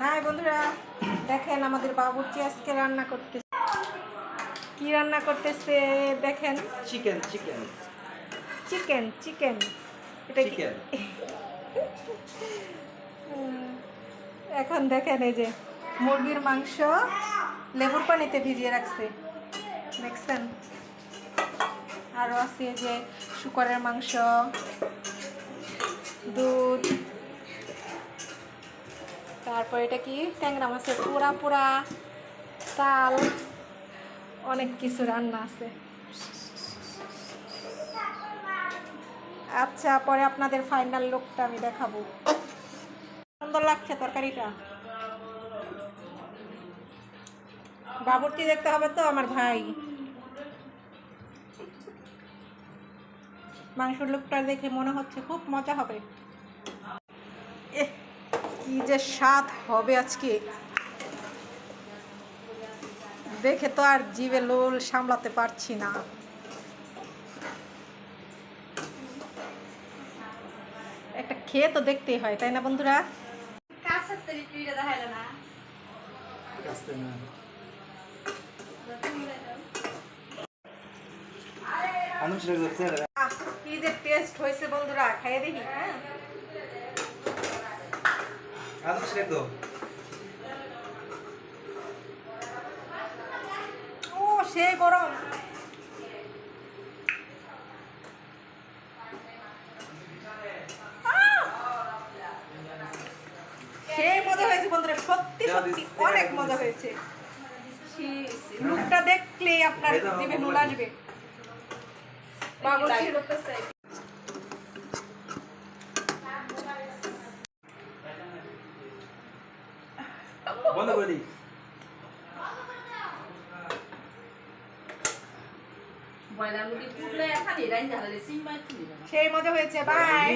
হ্যাঁ বন্ধুরা দেখেন আমাদের বাবুর্চি আজকে রান্না করতেছে। কি রান্না করতেছে দেখেন? চিকেন চিকেন চিকেন চিকেন এটা কি? চিকেন এখন দেখেন এই যে মুরগির মাংস লেবুর পানিতে ভিজিয়ে রাখছে। দেখছেন? আরও আছে যে শুকরের মাংস দুধ তারপর এটা কি? ট্যাংরা মাছের পোড়া পোড়া, তাল, অনেক কিছু রান্না আছে। আচ্ছা পরে আপনাদের ফাইনাল লুকটা আমি দেখাবো। সুন্দর লাগছে তরকারিটা। বাবুর্চি দেখতে হবে তো, আমার ভাই। মাংসের লোকটা দেখে মনে হচ্ছে খুব মজা হবে। কি যে স্বাদ হবে আজকে? দেখে তো আর জিভে লোল সামলাতে পারছি না। একটা খেয়ে তো দেখতেই হয় তাই না বন্ধুরা? কি যে টেস্ট হয়েছে বন্ধুরা খাইয়ে দেখি হ্যাঁ? আমি সেটা তো। ও সে গরম। সেই মজা হয়েছে বন্ধুরা সত্যি সত্যি অনেক মজা হয়েছে। লুকটা দেখলেই আপনার জিভে নুল আসবে। বন্ধ করে দিই। সেই মজা হয়েছে বাই